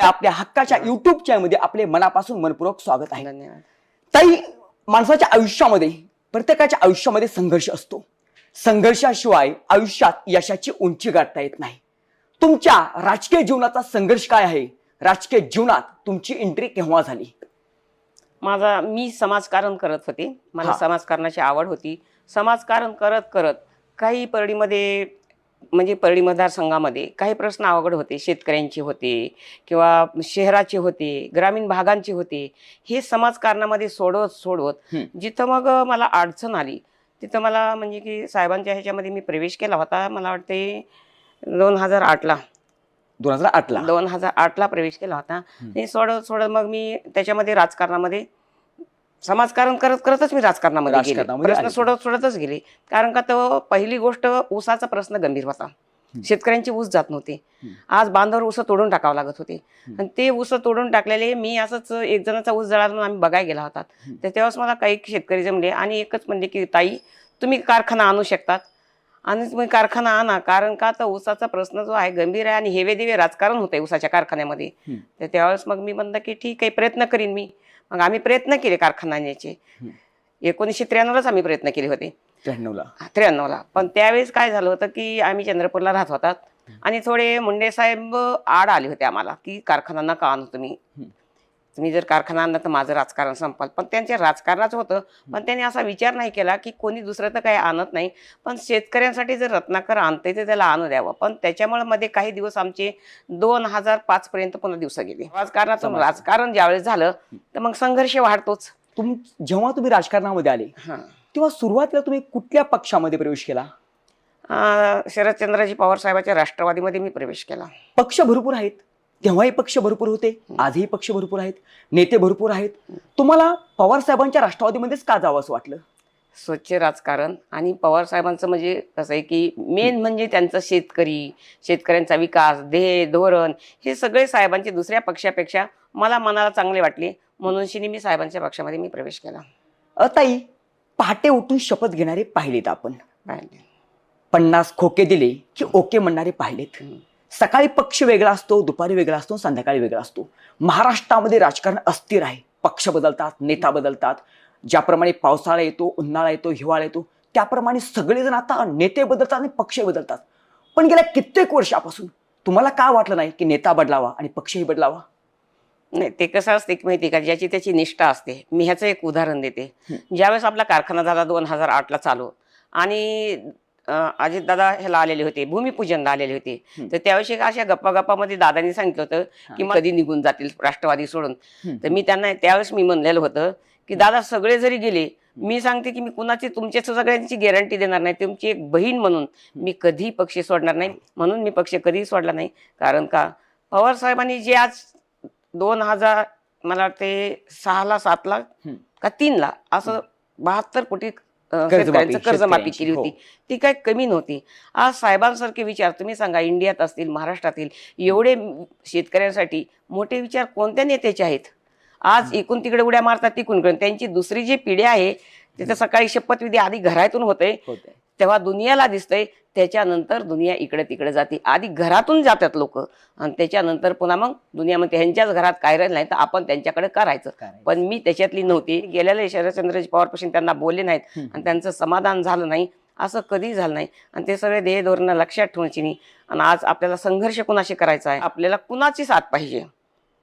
आपल्या हक्काच्या युट्यूब चॅनलमध्ये आपले मनापासून मनपूर्वक स्वागत आहे. धन्यवाद. ताई माणसाच्या आयुष्यामध्ये प्रत्येकाच्या आयुष्यामध्ये संघर्ष असतो. संघर्षाशिवाय आयुष्यात यशाची उंची गाठता येत नाही. तुमच्या राजकीय जीवनाचा संघर्ष काय आहे? राजकीय जीवनात तुमची एंट्री केव्हा झाली? माझा मी समाजकारण करत होते. मला हा. समाजकारणाची आवड होती. समाजकारण करत करत काही परळीमध्ये म्हणजे परळी मतदारसंघामध्ये काही प्रश्न अवघड होते. शेतकऱ्यांचे होते किंवा शहराचे होते ग्रामीण भागांचे होते. हे समाजकारणामध्ये सोडवत सोडवत. जिथं मग मला अडचण आली तिथं मला म्हणजे की साहेबांच्या ह्याच्यामध्ये मी प्रवेश केला होता. मला वाटते दोन हजार आठला दोन हजार आठला दोन हजार आठला प्रवेश केला होता. आणि सोडत सोडत मग मी त्याच्यामध्ये राजकारणामध्ये समाजकारण करत करतच मी राजकारणामध्ये गेले. राजकारणामध्ये प्रश्न आले. सोडत सोडतच गेले. कारण का तो पहिली गोष्ट ऊसाचा प्रश्न गंभीर होता. शेतकऱ्यांची ऊस जात नव्हते. हम्म. आज बांधावर ऊस तोडून टाकावं लागत होते. हम्म. आणि ते ऊस तोडून टाकलेले मी असंच एक जणाचा ऊस जळाला म्हणून आम्ही बघायला गेला होता. हम्म. तर तेव्हाच मला काही शेतकरी जमले. आणि एकच म्हणले की ताई तुम्ही कारखाना आणू शकतात. आणि तुम्ही कारखाना आणा. कारण का तर ऊसाचा प्रश्न जो आहे गंभीर आहे आणि हेवे दिवे राजकारण होतंय ऊसाच्या कारखान्यामध्ये. हम्म. तर त्यावेळेस मग मी म्हणलं की ठीक आहे प्रयत्न करीन मी. मग आम्ही प्रयत्न केले कारखाना आणण्याचे. एकोणीसशे त्र्याण्णवलाच आम्ही प्रयत्न केले होते. त्र्याण्णवला. त्र्याण्णवला. पण त्यावेळेस काय झालं होतं की आम्ही चंद्रपूरला राहत होतात. आणि थोडे मुंडे साहेब आड आले होते आम्हाला की कारखाना नका आणू तुम्ही? तुम्ही जर कारखाना आणला तर माझं राजकारण संपाल. पण त्यांच्या राजकारणाचं होतं. पण त्यांनी असा विचार नाही केला की कोणी दुसरं तर काही आणत नाही. पण शेतकऱ्यांसाठी जर रत्नाकर आणते तर त्याला आणू द्यावं. पण त्याच्यामुळे मध्ये काही दिवस आमचे दोन हजार पाच पर्यंत पुन्हा दिवस गेले. राजकारणाचं. राजकारण ज्यावेळेस झालं तर मग संघर्ष वाढतोच. तुम जेव्हा तुम्ही राजकारणामध्ये आले तेव्हा सुरुवातीला तुम्ही कुठल्या पक्षामध्ये प्रवेश केला? शरदचंद्रजी पवार साहेबांच्या राष्ट्रवादीमध्ये मी प्रवेश केला. पक्ष भरपूर आहेत. तेव्हाही पक्ष भरपूर होते आजही पक्ष भरपूर आहेत नेते भरपूर आहेत. तुम्हाला पवार साहेबांच्या राष्ट्रवादीमध्येच का जावं असं वाटलं? स्वच्छ राजकारण आणि पवार साहेबांचं म्हणजे कसं आहे की मेन म्हणजे त्यांचं शेतकरी शेतकऱ्यांचा विकास ध्येय धोरण हे सगळे साहेबांचे दुसऱ्या पक्षापेक्षा मला मनाला चांगले वाटले. म्हणून शिनी मी साहेबांच्या पक्षामध्ये मी प्रवेश केला. अ, ताई पहाटे उठून शपथ घेणारे पाहिलेत आपण. पाहिले. पन्नास खोके दिले की ओके म्हणणारे पाहिलेत. सकाळी पक्ष वेगळा असतो दुपारी वेगळा असतो संध्याकाळी वेगळा असतो. महाराष्ट्रामध्ये राजकारण अस्थिर आहे. पक्ष बदलतात नेता बदलतात. ज्याप्रमाणे पावसाळा येतो उन्हाळा येतो हिवाळा येतो त्याप्रमाणे सगळेजण आता नेते बदलतात आणि पक्ष बदलतात. पण गेल्या कित्येक वर्षापासून तुम्हाला का वाटलं नाही की नेता बदलावा आणि पक्षही बदलावा? नाही ते कसं असते की माहिती का? ज्याची त्याची निष्ठा असते. मी ह्याचं एक उदाहरण देते. ज्यावेळेस आपला कारखाना झाला दोन हजार आठला चालू. आणि अजितदादा ह्याला आलेले होते भूमिपूजनला आलेले होते. तर त्यावेळेस एक अशा गप्पा गप्पामध्ये दादांनी सांगितलं होतं की मग कधी निघून जातील राष्ट्रवादी सोडून. तर मी त्यांना त्यावेळेस मी म्हणलेलं होतं की दादा सगळे जरी गेले मी सांगते की मी कुणाची तुमच्या सगळ्यांची गॅरंटी देणार नाही. तुमची एक बहीण म्हणून मी कधी पक्ष सोडणार नाही. म्हणून मी पक्ष कधीही सोडला नाही. कारण का पवार साहेबांनी जे आज दोन हजार मला वाटते सहाला सातला. का तीनला असं बहात्तर कोटी शेतकऱ्यांचं कर्जमाफी केली होती. हो. ती काही कमी नव्हती. आज साहेबांसारखे विचार तुम्ही सांगा इंडियात असतील महाराष्ट्रातील एवढे शेतकऱ्यांसाठी मोठे विचार कोणत्या नेत्याचे आहेत? आज इकून तिकडे उड्या मारतात तिकून. त्यांची दुसरी जी पिढी आहे तिथं सकाळी शपथविधी आधी घरातून होते होते तेव्हा दुनियाला दिसतंय त्याच्यानंतर दुनिया इकडे तिकडे जाते. आधी घरातून जातात लोक. आणि त्याच्यानंतर पुन्हा मग दुनियामध्ये ह्यांच्याच घरात काय राहिलं नाही तर आपण त्यांच्याकडे करायचं. पण मी त्याच्यातली नव्हती. गेलेले शरदचंद्रजी पवारपासून त्यांना बोलले नाहीत. आणि त्यांचं समाधान झालं नाही. असं कधी झालं नाही. आणि ते सगळे ध्येय धोरणं लक्षात ठेवायची नाही. आणि आज आपल्याला संघर्ष कुणाशी करायचा आहे? आपल्याला कुणाची साथ पाहिजे?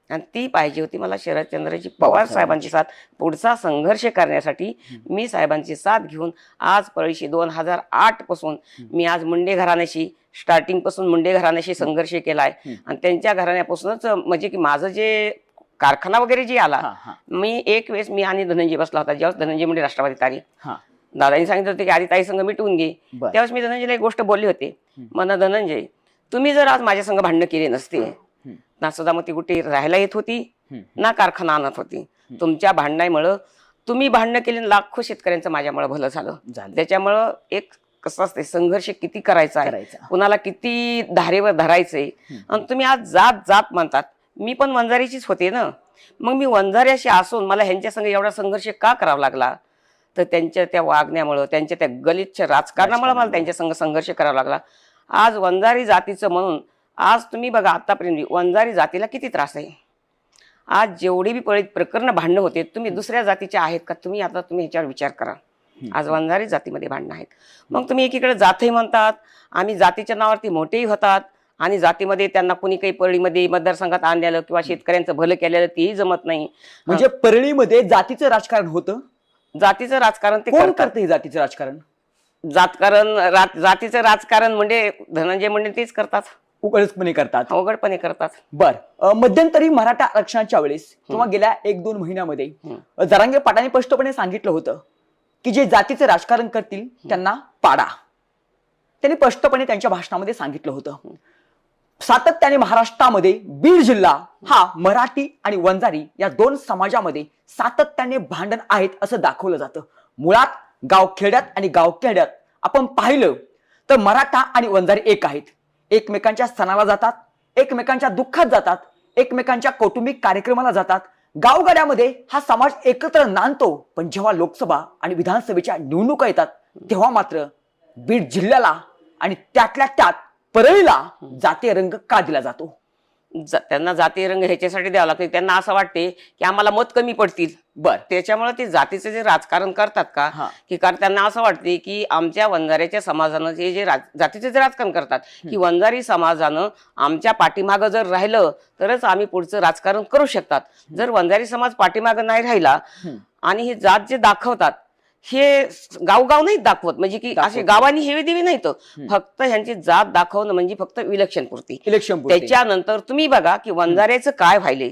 आणि ती पाहिजे होती मला शरदचंद्रजी पवार साहेबांची साथ. पुढचा संघर्ष करण्यासाठी मी साहेबांची साथ घेऊन आज पळशी दोन हजार आठपासून मी आज मुंडे घराण्याशी स्टार्टिंगपासून मुंडे घराण्याशी संघर्ष केलाय. हम्म. आणि त्यांच्या घराण्यापासूनच म्हणजे की माझं जे कारखाना वगैरे जे आला मी एक वेळेस मी आणि धनंजय बसला होता. ज्यावेळेस धनंजय मुंडे राष्ट्रवादीत आली हा. दादानी सांगितलं होतं की आधी ताई संघ मिटवून घे. त्यावेळेस मी धनंजयला एक गोष्ट बोलली होते. म्हणा धनंजय तुम्ही जर आज माझ्या संघ भांडणं केली नसते ना सदामती कुठे राहायला येत होती. ना कारखाना आणत होती. तुमच्या भांडणामुळं तुम्ही भांडणं केली लाखो शेतकऱ्यांचं माझ्यामुळे भलं झालं. त्याच्यामुळं एक कसं असते संघर्ष किती करायचा आहे कुणाला किती धारेवर धरायचंय. आणि तुम्ही आज जात जात म्हणतात मी पण वंजारीचीच होते ना. मग मी वंजाऱ्याशी असून मला ह्यांच्या संग एवढा संघर्ष का करावा लागला? तर त्यांच्या त्या वागण्यामुळं त्यांच्या त्या गलिच्छ राजकारणामुळे. मला त्यांच्या संग संघर्ष करावा लागला. आज वंजारी जातीचं म्हणून आज तुम्ही बघा आतापर्यंत वंजारी जातीला किती त्रास आहे. आज जेवढी बी पळी प्रकरण भांडणं होते तुम्ही दुसऱ्या जातीचे आहेत का तुम्ही आता तुम्ही ह्याच्यावर विचार करा. आज वंजारी जातीमध्ये भांडणं आहेत. मग तुम्ही एकीकडे जातही म्हणतात आम्ही जातीच्या नावावरती मोठेही होतात आणि जातीमध्ये त्यांना कुणी काही पळीमध्ये मतदारसंघात आणलेलं किंवा शेतकऱ्यांचं भलं केलेलं तेही जमत नाही. म्हणजे परळीमध्ये जातीचं राजकारण होतं? जातीचं राजकारण ते कोण करतं हे जातीचं राजकारण? जातकारण जातीचं राजकारण म्हणजे धनंजय मुंडे तेच करतात. उघडपणे करतात. अवघडपणे करतात. बर. मध्यंतरी मराठा आरक्षणाच्या वेळेस किंवा गेल्या एक दोन महिन्यामध्ये जरांगे पाटाने स्पष्टपणे सांगितलं होतं की जे जातीचे राजकारण करतील त्यांना पाडा. त्यांनी स्पष्टपणे त्यांच्या भाषणामध्ये सांगितलं होतं. सातत्याने महाराष्ट्रामध्ये बीड जिल्हा हा मराठी आणि वंजारी या दोन समाजामध्ये सातत्याने भांडण आहेत असं दाखवलं जातं. मुळात गावखेड्यात आणि गावखेड्यात आपण पाहिलं तर मराठा आणि वंजारी एक आहेत. एकमेकांच्या सणाला जातात एकमेकांच्या दुःखात जातात एकमेकांच्या कौटुंबिक कार्यक्रमाला जातात. गावगाड्यामध्ये हा समाज एकत्र नांदतो पण जेव्हा लोकसभा आणि विधानसभेच्या निवडणुका येतात तेव्हा मात्र बीड जिल्ह्याला आणि त्यातल्या त्यात परळीला जातीय रंग का दिला जातो? ज- त्यांना जातीय रंग ह्याच्यासाठी द्यावा लागतो. त्यांना असं वाटते की आम्हाला मत कमी पडतील. बर त्याच्यामुळे ते जातीचं जे राजकारण करतात का. की कारण त्यांना असं वाटते की आमच्या वंजाऱ्याच्या समाजानं जे जे जातीचे जे राजकारण करतात की वंजारी समाजानं आमच्या पाठीमागं जर राहिलं तरच आम्ही पुढचं राजकारण करू शकतात. जर वंजारी समाज पाठीमागं नाही राहिला. आणि हे जात जे दाखवतात हे गावगाव नाहीत दाखवत. म्हणजे की असे नाही. गावानी हेवी देवी नाहीत. फक्त ह्यांची जात दाखवणं म्हणजे फक्त इलेक्शन पुरती इलेक्शन. त्याच्यानंतर तुम्ही बघा की वंजाऱ्याचं काय व्हायले.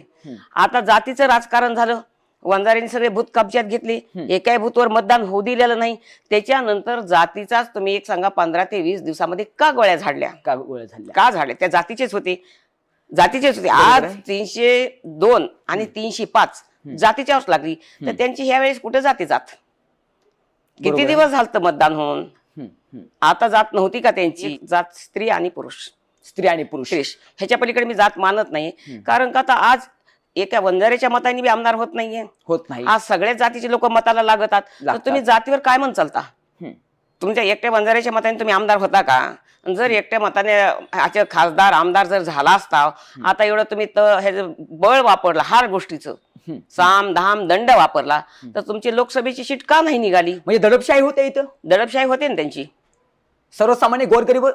आता जातीचं राजकारण झालं. वंजाऱ्यांनी सगळे भूत कब्जात घेतले. एकाही भूतवर मतदान होऊ दिलेलं नाही. त्याच्यानंतर जातीचाच तुम्ही एक सांगा पंधरा ते वीस दिवसामध्ये का गोळ्या झाडल्या? का गोळ्या झाल्या का झाडल्या? त्या जातीचेच होते. जातीचेच होते. आज. तीनशे दोन आणि तीनशे पाच जातीच्यावर लागली. तर त्यांची ह्या वेळेस कुठे जाती जात? किती. दिवस झालं मतदान होऊन. आता जात नव्हती का त्यांची? जात स्त्री आणि पुरुष. स्त्री आणि पुरुष. ह्याच्या पलीकडे मी जात मानत नाही. कारण का आता आज एका वंजाऱ्याच्या मताने बी आमदार होत नाहीये. होत नाही. आज सगळ्याच जातीचे लोक मताला लागतात. तर. तुम्ही जातीवर काय म्हण चालता. तुमच्या एकट्या वंजाऱ्याच्या मताने तुम्ही आमदार होता का? जर एकट्या मताने खासदार आमदार जर झाला असता आता एवढं तुम्ही बळ वापरलं हार गोष्टीचं. साम धाम दंड वापरला तर तुमची लोकसभेची सीट का नाही निघाली? म्हणजे दडपशाही होते इथं? दडपशाही होते ना त्यांची. सर्वसामान्य गोरगरीब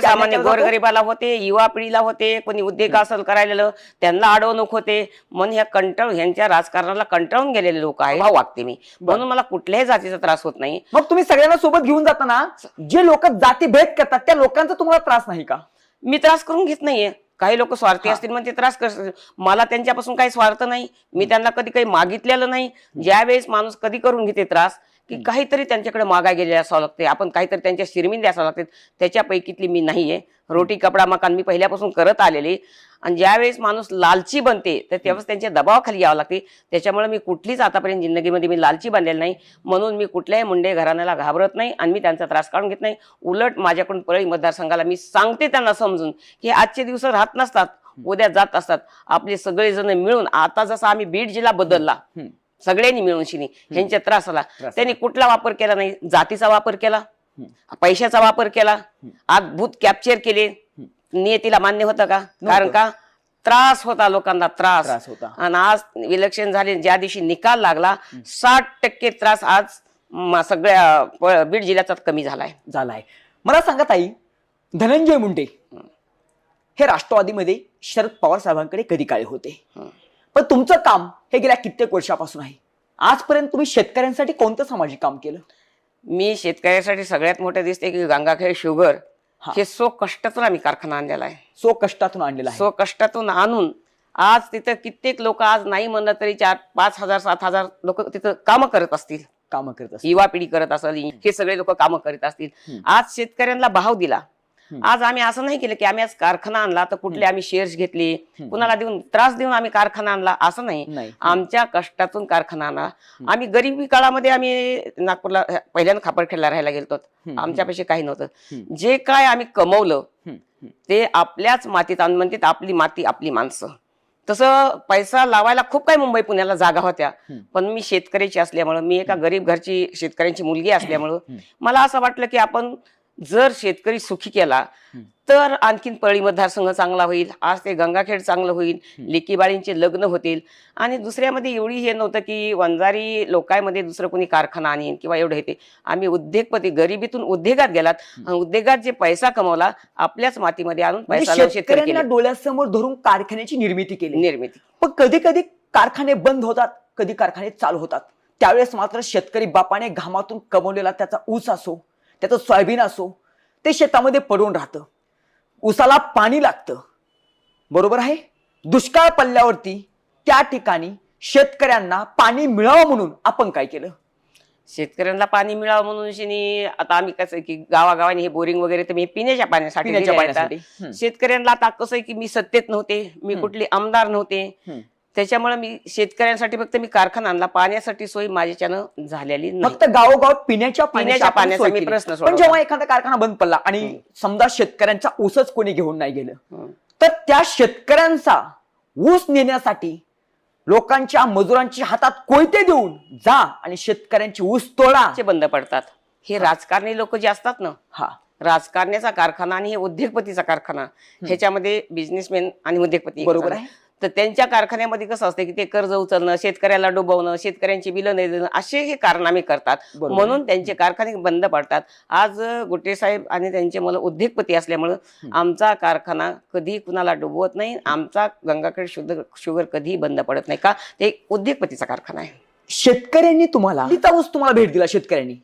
सामान्य. गोरगरिबाला होते युवा पिढीला होते कोणी उद्योग असेल करायला त्यांना अडवणूक होते. म्हणून ह्या कंटाळ ह्यांच्या राजकारणाला कंटाळून गेलेले लोक आहेत. भाव वागते मी. म्हणून मला कुठल्याही जातीचा त्रास होत नाही. मग तुम्ही सगळ्यांना सोबत घेऊन जाताना जे लोक जाती भेद करतात त्या लोकांचा तुम्हाला त्रास नाही का? मी त्रास करून घेत नाहीये. काही लोक स्वार्थी असतील म्हणून ते त्रास करतात मला त्यांच्यापासून काही स्वार्थ नाही. मी त्यांना कधी काही मागितलेलं नाही. ज्यावेळेस माणूस कधी करून घेते त्रास की काहीतरी त्यांच्याकडे मागाय गेले असावं लागते. आपण काहीतरी त्यांच्या शिरमिंदे असावं लागते. त्याच्यापैकीतली मी नाहीये. रोटी कपडा मकान मी पहिल्यापासून करत आलेले. आणि ज्यावेळेस माणूस लालची बनते तर तेव्हाच त्यांच्या दबावाखाली यावं लागते. त्याच्यामुळे मी कुठलीच आतापर्यंत जिंदगीमध्ये मी लालची बनलेली नाही. म्हणून मी कुठल्याही मुंडे घराण्याला घाबरत नाही आणि मी त्यांचा त्रास काढून घेत नाही. उलट माझ्याकडून परळी मतदारसंघाला मी सांगते त्यांना समजून की आजचे दिवस राहत नसतात उद्या जात असतात. आपले सगळेजण मिळून आता जसा आम्ही बीड जिल्हा बदलला. सगळ्यांनी मिळून शिनी ह्यांच्या त्रासाला. त्रासाला. त्यांनी कुठला वापर केला नाही? जातीचा वापर केला? पैशाचा वापर केला. आज भूत कॅप्चर केले. नियतीला मान्य होतं का? कारण का? त्रास होता लोकांना त्रास. होता. आणि आज इलेक्शन झाले ज्या दिवशी निकाल लागला साठ टक्के त्रास आज सगळ्या बीड जिल्ह्याचा कमी झालाय. झालाय. मला सांगा ताई धनंजय मुंडे हे राष्ट्रवादीमध्ये शरद पवार साहेबांकडे कधी काळे होते. पण तुमचं काम हे गेल्या कित्येक वर्षापासून आहे. आजपर्यंत तुम्ही शेतकऱ्यांसाठी कोणतं सामाजिक काम केलं? मी शेतकऱ्यासाठी सगळ्यात मोठं दिसते की गंगाखेड शुगर हा. हे सो कष्टातून आम्ही कारखाना आणलेला आहे सो कष्टातून आणलेला आहे सो कष्टातून आणून आज तिथं कित्येक लोक आज नाही म्हणलं तरी चार पाच हजार सात हजार लोक तिथं कामं करत असतील काम करत असतात युवा पिढी करत असेल हे सगळे लोक कामं करीत असतील हम्म. आज शेतकऱ्यांना भाव दिला. आज आम्ही असं नाही केलं की आम्ही आज कारखाना आणला तर कुठले आम्ही शेअर्स घेतले कुणाला देऊन त्रास देऊन आम्ही कारखाना आणला असं नाही. आमच्या कष्टातून कारखाना आणला आम्ही गरिबी काळामध्ये आम्ही नागपूरला पहिल्यांदा खापरखेडला राहायला गेलो. आमच्यापाशी काही नव्हतं. जे काय आम्ही कमवलं. ते आपल्याच मातीत आणून म्हणतात आपली माती आपली माणसं. तसं पैसा लावायला खूप काही मुंबई पुण्याला जागा होत्या. पण मी शेतकऱ्याची असल्यामुळं मी एका गरीब घरची शेतकऱ्यांची मुलगी असल्यामुळं. मला असं वाटलं की आपण जर शेतकरी सुखी केला. तर आणखीन पळी मतदारसंघ चांगला होईल आज ते गंगाखेड चांगलं होईल. लेकीबाळींचे लग्न होतील. आणि दुसऱ्यामध्ये एवढी हे नव्हतं की वंजारी लोकांमध्ये दुसरं कोणी कारखाना आणीन किंवा एवढं हे ते. आम्ही उद्योगपती गरिबीतून उद्योगात गेलात आणि उद्योगात जे पैसा कमवला आपल्याच मातीमध्ये आणून म्हणजे पैसा शेतकऱ्यांना डोळ्यासमोर धरून कारखान्याची निर्मिती केली. निर्मिती. पण कधी कधी कारखाने बंद होतात कधी कारखाने चालू होतात. त्यावेळेस मात्र शेतकरी बापाने घामातून कमवलेला त्याचा ऊस असो त्याचं सोयाबीन असो ते शेतामध्ये पडून राहतं ऊसाला पाणी लागतं बरोबर आहे दुष्काळ पडल्यावरती त्या ठिकाणी शेतकऱ्यांना पाणी मिळावं म्हणून आपण काय केलं शेतकऱ्यांना पाणी मिळावं म्हणून शिनी आता आम्ही कसं आहे की गावागावाने हे बोरिंग वगैरे तर मी पिण्याच्या पाण्यासाठी पिण्याच्या दिले आहेत. पाण्यासाठी हम्म. शेतकऱ्यांना आता कसं आहे की मी सत्तेत नव्हते मी. कुठले आमदार नव्हते हम्म. त्याच्यामुळे मी शेतकऱ्यांसाठी फक्त मी कारखाना आणला पाण्यासाठी सोय माझ्याच्यानं झालेली नाही फक्त गावोगाव पिण्याच्या पाण्याची पिण्याच्या पाण्याचा मी. प्रश्न पण सोडवला. जेव्हा एखादा कारखाना बंद पडला आणि. समजा शेतकऱ्यांचा ऊसच कोणी घेऊन नाही गेलं हम्म. तर त्या शेतकऱ्यांचा ऊस नेण्यासाठी लोकांच्या मजुरांच्या हातात कोयते देऊन जा आणि शेतकऱ्यांची ऊस तोडा चे बंद पडतात हे राजकारणी लोक जे असतात ना हा राजकारण्याचा कारखाना आणि हे उद्योगपतीचा कारखाना ह्याच्यामध्ये बिझनेसमॅन आणि उद्योगपती बरोबर. आहे तर त्यांच्या कारखान्यामध्ये कसं असतं की ते कर्ज उचलणं शेतकऱ्याला डुबवणं शेतकऱ्यांची बिलं नाही देणं असे हे कारनामे करतात. म्हणून त्यांचे कारखाने बंद पडतात. आज गुट्टे साहेब आणि त्यांचे मुलं उद्योगपती असल्यामुळं. आमचा कारखाना कधी कुणाला डुबवत नाही. आमचा गंगाखेड शुद्ध शुगर कधीही बंद पडत नाही का? ते उद्योगपतीचा कारखाना आहे. शेतकऱ्यांनी तुम्हाला भेट दिला शेतकऱ्यांनी.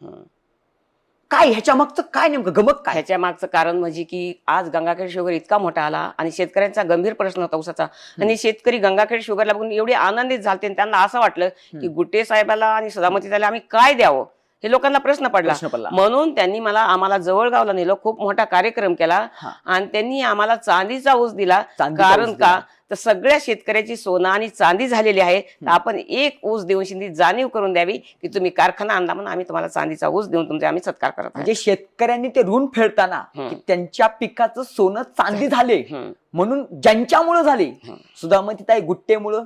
काय ह्याच्या मागचं काय नेमकं? गमक काय? ह्याच्या मागचं कारण म्हणजे की आज गंगाखेड शुगर इतका मोठा आला आणि शेतकऱ्यांचा गंभीर प्रश्न होता ऊसाचा. आणि शेतकरी गंगाखेड शुगरला बघून एवढे आनंदित झाले त्यांना असं वाटलं की. गुट्टे साहेबाला आणि सदामती त्याला आम्ही काय द्यावं? हे लोकांना प्रश्न पडला. प्रश्न पडला. म्हणून त्यांनी मला आम्हाला जवळगावला नेलं खूप मोठा कार्यक्रम केला. हा. आणि त्यांनी आम्हाला चांदीचा ऊस दिला. चांदीचा कारण ऊस का? दिला. तर सगळ्या शेतकऱ्याची सोनं आणि चांदी झालेली आहे. तर आपण एक ऊस देऊन शिंदी जाणीव करून द्यावी की तुम्ही कारखाना आणला म्हणून आम्ही तुम्हाला चांदीचा ऊस देऊन तुमचे आम्ही सत्कार करत आहे. म्हणजे शेतकऱ्यांनी ते ऋण फेडताना. की त्यांच्या पिकाचं सोनं चांदी झाले. हम्म. म्हणून ज्यांच्यामुळं झाले. हं. सुधामतीताई गुट्टेमुळं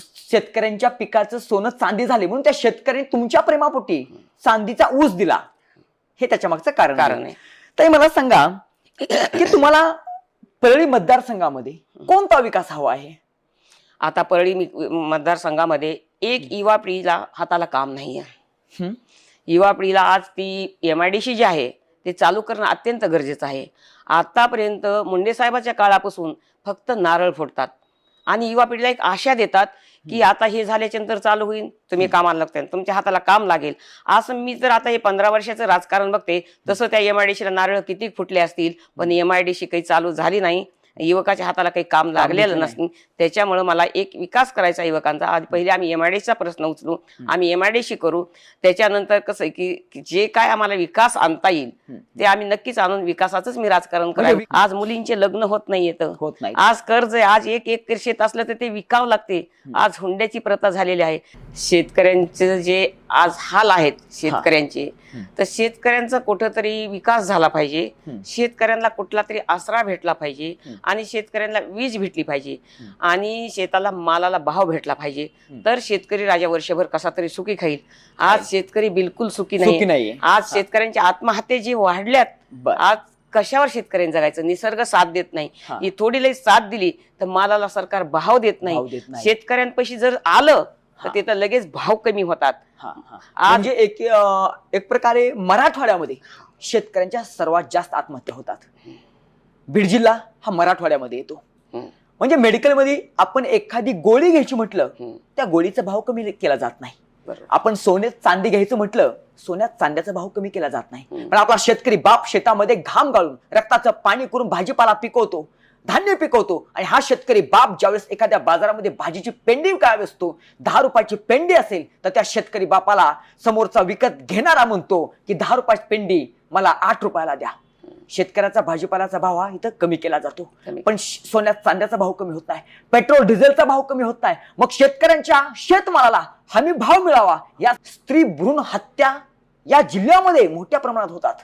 शेतकऱ्यांच्या पिकाचं सोनं चांदी झाले म्हणून त्या शेतकऱ्यांनी तुमच्या प्रेमापोटी चांदीचा ऊस दिला. हे त्याच्या मागचं कारण कारण आहे. ताई मला सांगा की तुम्हाला परळी मतदारसंघामध्ये कोणता विकास हवा आहे? आता परळी मी- मतदारसंघामध्ये एक युवा पिढीला हाताला काम नाही आहे? युवा पिढीला आज ती एम आय डी सी जी आहे ते चालू करणं अत्यंत गरजेचं आहे. आतापर्यंत मुंडे साहेबाच्या काळापासून फक्त नारळ फोडतात. आणि युवा पिढीला एक आशा देतात की आता हे झाल्याच्यानंतर चालू होईल तुम्ही कामाला लागताय तुमच्या हाताला काम लागेल. असं मी जर आता हे पंधरा वर्षाचं राजकारण बघते तसं त्या एम आय डी सीला नारळ किती फुटले असतील पण एम आय डी सी काही चालू झाली नाही. युवकाच्या हाताला काही काम लागलेलं नसतं. त्याच्यामुळे मला एक विकास करायचा युवकांचा. आज पहिले आम्ही एम आय प्रश्न उचलू आम्ही एम आय करू. त्याच्यानंतर कसं की जे काय आम्हाला विकास आणता येईल. ते आम्ही नक्कीच आणून विकासाचंच मी राजकारण म्हणजे करावं वि- आज मुलींचे लग्न होत नाही येतं होत नाही. आज कर्ज आहे आज एक एकर शेत असलं तर ते विकावं लागते. आज हुंड्याची प्रथा झालेली आहे. शेतकऱ्यांचे जे आज हाल आहेत शेतकऱ्यांचे. तर शेतकऱ्यांचा कुठंतरी विकास झाला पाहिजे. शेतकऱ्यांना कुठला तरी आसरा भेटला पाहिजे. आणि शेतकऱ्यांना वीज भेटली पाहिजे. आणि शेताला मालाला भाव भेटला पाहिजे. तर शेतकरी राजा वर्षभर कसा तरी सुखी खाईल. आज शेतकरी बिलकुल सुखी नाही. आज शेतकऱ्यांच्या आत्महत्या जी वाढल्यात आज कशावर शेतकऱ्यांनी जगायचं? निसर्ग साथ देत नाही. हा. थोडी लई साथ दिली तर मालाला सरकार भाव देत नाही. शेतकऱ्यांपाशी जर आलं तर हा. तिथं लगेच भाव कमी होतात. आज- म्हणजे एक एक प्रकारे मराठवाड्यामध्ये शेतकऱ्यांच्या सर्वात जास्त आत्महत्या होतात. बीड जिल्हा हा मराठवाड्यामध्ये येतो. म्हणजे मेडिकलमध्ये आपण एखादी गोळी घ्यायची म्हटलं. त्या गोळीचा भाव कमी केला जात नाही. आपण सोन्यात चांदी घ्यायचं म्हटलं सोन्यात चांद्याचा भाव कमी केला जात नाही. पण आपला शेतकरी बाप शेतामध्ये घाम गाळून रक्ताचं पाणी करून भाजीपाला पिकवतो धान्य पिकवतो आणि हा शेतकरी बाप ज्यावेळेस एखाद्या बाजारामध्ये भाजीची पेंडी विकावी असतो दहा रुपयाची पेंडी असेल तर त्या शेतकरी बापाला समोरचा विकत घेणारा म्हणतो की दहा रुपयाची पेंडी मला आठ रुपयाला द्या शेतकऱ्याचा भाजीपाल्याचा भाव हा इथं कमी केला जातो. पण सोन्यात चांद्याचा भाव कमी होत नाही. पेट्रोल डिझेलचा भाव कमी होत नाही. मग शेतकऱ्यांच्या शेतमालाला हमी भाव मिळावा या स्त्री भ्रूण हत्या या जिल्ह्यामध्ये मोठ्या प्रमाणात होतात.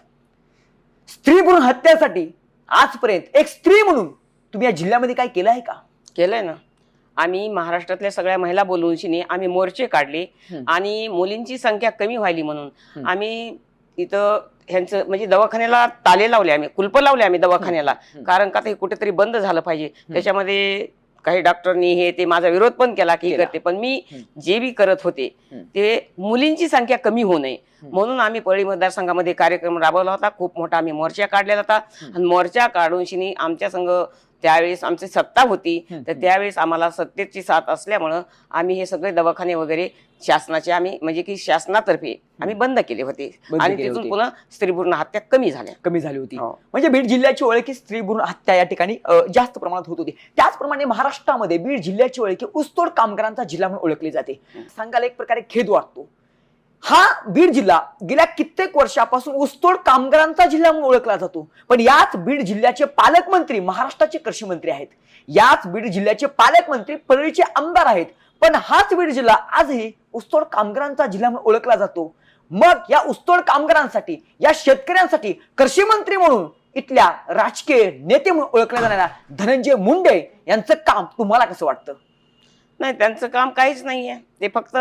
स्त्री भ्रूण हत्यासाठी आजपर्यंत एक स्त्री म्हणून तुम्ही या जिल्ह्यामध्ये काय केलं आहे का? केलंय ना. आम्ही महाराष्ट्रातल्या सगळ्या महिला बोलवून शिनी आम्ही मोर्चे काढले. आणि मुलींची संख्या कमी व्हायली म्हणून. आम्ही इथं ह्यांचं म्हणजे दवाखान्याला ताले लावले आम्ही कुलप लावले आम्ही दवाखान्याला. कारण का ते कुठेतरी बंद झालं पाहिजे त्याच्यामध्ये काही डॉक्टरनी हे ते माझा विरोध पण केला की. करते पण मी. जे बी करत होते. ते मुलींची संख्या कमी होऊ नये. म्हणून आम्ही पळी मतदारसंघामध्ये कार्यक्रम राबवला होता खूप मोठा आम्ही मोर्चा काढलेला होता. आणि मोर्चा काढून शिनी आमच्या संघ त्यावेळेस आमची सत्ता होती. तर त्यावेळेस आम्हाला सत्तेची साथ असल्यामुळं आम्ही हे सगळे दवाखाने वगैरे शासनाचे आम्ही म्हणजे की शासनातर्फे आम्ही बंद केले होते. आणि तिथून. पुन्हा स्त्रीपूर्ण हत्या कमी झाल्या. कमी झाली होती. हो. म्हणजे बीड जिल्ह्याची ओळखी स्त्री भ्रूण हत्या या ठिकाणी जास्त प्रमाणात होत होती. त्याचप्रमाणे महाराष्ट्रामध्ये बीड जिल्ह्याची ओळखी ऊसतोड कामगारांचा जिल्हा म्हणून ओळखली जाते. सांगायला एक प्रकारे खेद वाटतो. हा बीड जिल्हा गेल्या कित्येक वर्षापासून ऊसतोड कामगारांचा जिल्हा म्हणून ओळखला जातो. पण याच बीड जिल्ह्याचे पालकमंत्री महाराष्ट्राचे कृषी मंत्री आहेत. याच बीड जिल्ह्याचे पालकमंत्री परळीचे आमदार आहेत. पण हाच बीड जिल्हा आजही ऊसतोड कामगारांचा जिल्हा म्हणून ओळखला जातो. मग या ऊसतोड कामगारांसाठी या शेतकऱ्यांसाठी कृषी मंत्री म्हणून इथल्या राजकीय नेते म्हणून ओळखल्या जाणाऱ्या धनंजय मुंडे यांचं काम तुम्हाला कसं वाटतं? नाही त्यांचं काम काहीच नाहीये. ते फक्त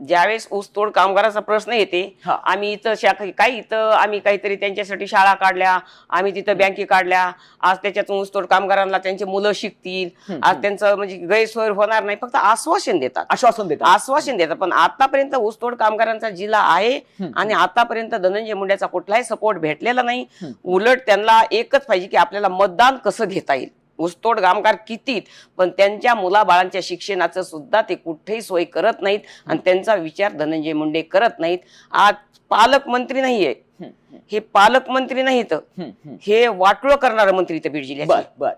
ज्यावेळेस ऊसतोड कामगाराचा प्रश्न येते. आम्ही इथं शाखा काही इथं आम्ही काहीतरी त्यांच्यासाठी शाळा काढल्या आम्ही तिथं बँके काढल्या आज त्याच्यातून ऊसतोड कामगारांना त्यांची मुलं शिकतील आज. त्यांचं म्हणजे गैरसोय होणार नाही फक्त आश्वासन देतात आश्वासन देतात आश्वासन देतात पण आतापर्यंत ऊसतोड कामगारांचा जिल्हा आहे. आणि आतापर्यंत धनंजय मुंड्याचा कुठलाही सपोर्ट भेटलेला नाही. उलट त्यांना एकच पाहिजे की आपल्याला मतदान कसं घेता येईल ऊसतोड कामगार कितीत पण त्यांच्या मुलाबाळांच्या शिक्षणाचं सुद्धा ते कुठेही सोय करत नाहीत आणि त्यांचा विचार धनंजय मुंडे करत नाहीत. आज पालकमंत्री नाहीये. हे पालकमंत्री नाहीत. हे वाटोळ करणारं मंत्री इथं बीड बर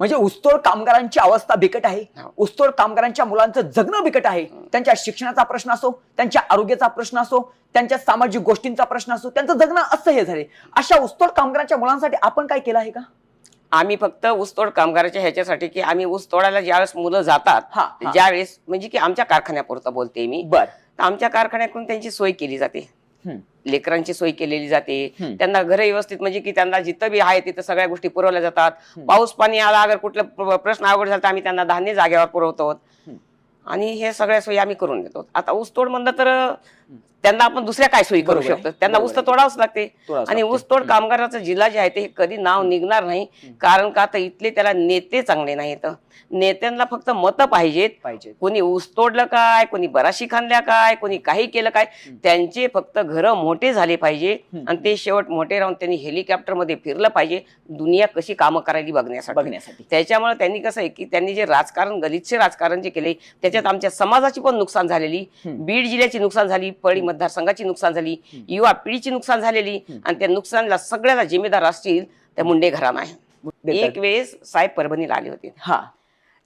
म्हणजे ऊसतोड कामगारांची अवस्था बिकट आहे. ऊसतोड कामगारांच्या मुलांचं जगणं बिकट आहे. त्यांच्या शिक्षणाचा प्रश्न असो त्यांच्या आरोग्याचा प्रश्न असो त्यांच्या सामाजिक गोष्टींचा प्रश्न असो त्यांचं जगणं असं हे झाले. अशा ऊसतोड कामगारांच्या मुलांसाठी आपण काय केलं आहे का? आम्ही फक्त ऊसतोड कामगाराच्या ह्याच्यासाठी की आम्ही ऊस तोडायला ज्यावेळेस मुलं जातात. ज्यावेळेस म्हणजे की आमच्या कारखान्यापुरतं बोलते मी बर तर आमच्या कारखान्याकडून त्यांची सोय केली जाते. लेकरांची सोय केलेली जाते. त्यांना घर व्यवस्थित म्हणजे की त्यांना जिथं बी आहे तिथं सगळ्या गोष्टी पुरवल्या जातात. पाऊस पाणी आला अगर कुठला प्र- प्रश्न अवघड झाला तर आम्ही त्यांना धान्य जागेवर पुरवतो. आणि हे सगळ्या सोयी आम्ही करून देतो आता ऊस तोड म्हणलं तर त्यांना आपण दुसऱ्या काय सोयी करू. शकतो? त्यांना ऊस तर तोडावंच लागते. आणि हम्म. ऊसतोड कामगाराचं जिल्हा जे आहे ते कधी नाव निघणार नाही. कारण का? तर इथले त्याला नेते चांगले नाहीत. नेत्यांना फक्त मतं पाहिजेत. पाहिजे कोणी ऊस तोडलं काय? कोणी बराशी खांदल्या काय? कोणी काही केलं काय. त्यांचे फक्त घर मोठे झाले पाहिजे. आणि ते शेवट मोठे राहून त्यांनी हेलिकॉप्टरमध्ये फिरलं पाहिजे. दुनिया कशी कामं करायली बघण्यासाठी. बघण्यासाठी. त्याच्यामुळे त्यांनी कसं आहे की त्यांनी जे राजकारण गलिच्छ राजकारण जे केले त्याच्यात आमच्या समाजाची पण नुकसान झालेली. बीड जिल्ह्याची नुकसान झाली. पळी मतदारसंघाची नुकसान झाली. युवा पिढीची नुकसान झालेली. आणि त्या नुकसानला सगळ्याला जिम्मेदार असतील त्या मुंडे घराणं आहे. एक वेळेस साहेब परभणीला आले होते हा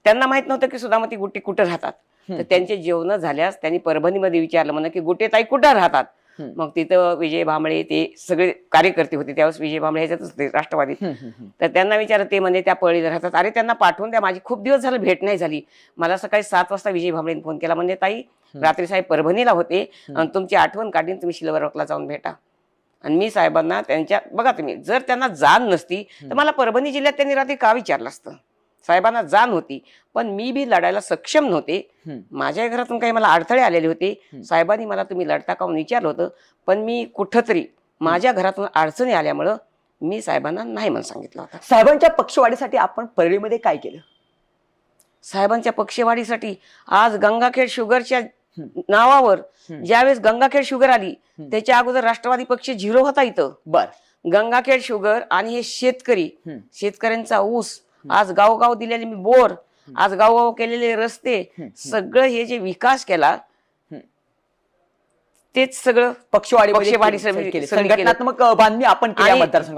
त्यांना माहीत नव्हतं की सुधामती गुट्टे कुठे राहतात तर. त्यांचे जेवण झाल्यास त्यांनी परभणीमध्ये विचारलं म्हणा की गुट्टे ताई कुठं राहतात. मग तिथं विजय भांबळे ते सगळे कार्यकर्ते होते. त्यावेळेस विजय भांबळे ह्याच्यातच होते राष्ट्रवादी. तर त्यांना विचारलं ते म्हणे त्या पळीला राहतात. अरे त्यांना पाठवून द्या माझी खूप दिवस झालं भेट नाही झाली. मला सकाळी सात वाजता विजय भांबळेने फोन केला म्हणजे ताई रात्री साहेब परभणीला होते आणि तुमची आठवण काढीन तुम्ही शिलवरकला जाऊन भेटा. आणि मी साहेबांना त्यांच्या बघा तुम्ही जर त्यांना जाण नसती तर मला परभणी जिल्ह्यात त्यांनी रात्री का विचारलं असतं? साहेबांना जाण होती पण मी बी लढायला सक्षम नव्हते. माझ्या घरातून काही मला अडथळे आलेले होते. साहेबांनी मला तुम्ही लढता का विचारलं होतं पण मी कुठंतरी माझ्या घरातून अडचणी आल्यामुळं मी साहेबांना नाही म्हणून सांगितलं होतं साहेबांच्या पक्षवाढीसाठी आपण परळीमध्ये काय केलं साहेबांच्या पक्षवाढीसाठी आज गंगाखेड शुगरच्या. नावावर. ज्यावेळेस गंगाखेड शुगर आली. त्याच्या अगोदर राष्ट्रवादी पक्ष झिरो होता इथं बर गंगाखेड शुगर आणि हे शेतकरी. शेतकऱ्यांचा ऊस आज गावगाव दिलेले मी बोर आज गावगाव केलेले रस्ते. सगळं हे जे विकास केला. तेच सगळं. संघटनात्मक अ, बांधणी आपण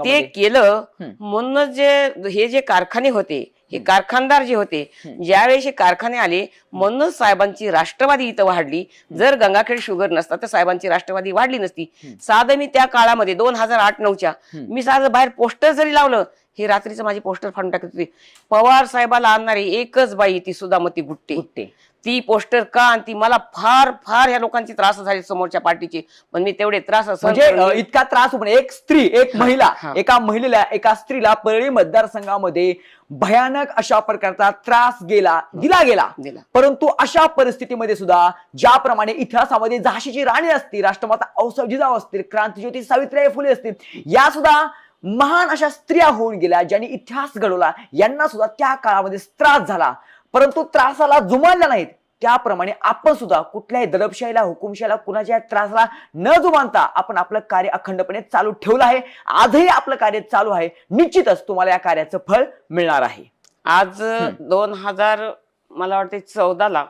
ते केलं. म्हणूनच जे हे जे कारखाने होते हे कारखानदार जे होते. ज्यावेळेस हे कारखाने आले म्हणूनच साहेबांची राष्ट्रवादी इथं वाढली जर गंगाखेड शुगर नसता तर साहेबांची राष्ट्रवादी वाढली नसती. साधं मी त्या काळामध्ये दोन हजार आठ नऊच्या. मी साधं बाहेर पोस्टर जरी लावलं ही रात्रीचं माझी पोस्टर फाडून टाकत होती. पवार साहेबाला आणणारी एकच बाई ती सुधामती गुट्टे. गुट्टे. ती पोस्टर का आणि ती मला फार फार ह्या लोकांची त्रास झाली समोरच्या पार्टीची. पण मी तेवढे त्रास म्हणजे अ, इतका त्रास होऊन एक स्त्री एक महिला हा. एका महिलेला एका स्त्रीला परळी मतदारसंघामध्ये भयानक अशा प्रकारचा त्रास गेला दिला गेला. दिला. परंतु अशा परिस्थितीमध्ये सुद्धा ज्याप्रमाणे इतिहासामध्ये झाशीची राणी असतील राष्ट्रमाता औसफ जिजाऊ असतील क्रांतिज्योती सावित्रीबाई फुले असतील या सुद्धा महान अशा स्त्रिया होऊन गेल्या ज्यांनी इतिहास घडवला यांना सुद्धा त्या काळामध्ये त्रास झाला. परंतु त्रासाला जुमानला नाहीत. त्याप्रमाणे आपण सुद्धा कुठल्याही दडपशाहीला हुकुमशाहीला कुणाच्या त्रासाला न जुमानता आपण आपलं कार्य अखंडपणे चालू ठेवलं आहे. आजही आपलं कार्य चालू आहे. निश्चितच तुम्हाला या कार्याचं फळ मिळणार आहे. आज दोन हजार मला वाटते चौदाला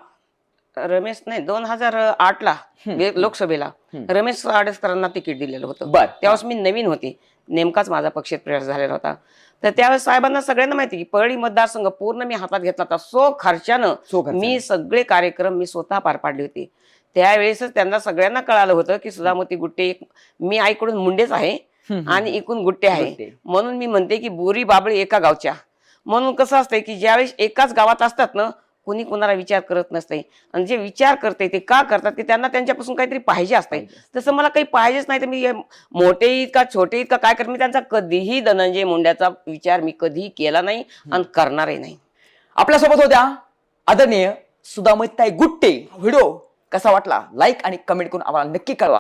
रमेश नाही दोन हजार आठ ला लोकसभेला. रमेश आडेसकरांना तिकीट दिलेलं होतं. बर. त्यावेळेस मी नवीन होते. नेमकाच माझा पक्षात प्रवेश झालेला होता तर त्यावेळेस साहेबांना सगळ्यांना माहिती की परळी मतदारसंघ पूर्ण मी हातात घेतला होता सो खर्चानं. मी सगळे कार्यक्रम मी स्वतः पार पाडले होते त्यावेळेसच त्यांना सगळ्यांना कळालं होतं की सुधामती गुट्टे मी आईकडून मुंडेच आहे. आणि एकूण गुट्टे आहे. म्हणून मी म्हणते की बोरी बाबळी एका गावच्या म्हणून कसं असतंय की ज्यावेळेस एकाच गावात असतात ना कुणी कुणाला विचार करत नसते आणि जे विचार करते ते का करतात ते त्यांना त्यांच्यापासून काहीतरी पाहिजे असतंय. पाहिजे. तसं मला काही पाहिजेच नाही तर मी मोठे आहेत का छोटे आहेत का काय कर मी त्यांचा कधीही धनंजय मुंड्याचा विचार मी कधीही केला नाही आणि करणारही नाही. आपल्यासोबत होत्या आदरणीय सुदामताई गुट्टे. व्हिडिओ कसा वाटला? लाईक आणि कमेंट करून आम्हाला नक्की कळवा.